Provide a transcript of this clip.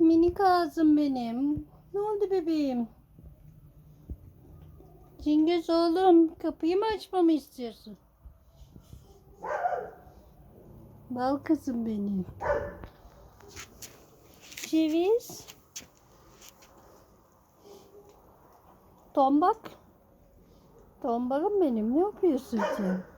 minik ağzım benim. Ne oldu bebeğim? Cingöz oğlum kapıyı mı açmamı istiyorsun? Bal kızım benim. Ceviz. Tombak. Tombakım benim. Ne yapıyorsun sen?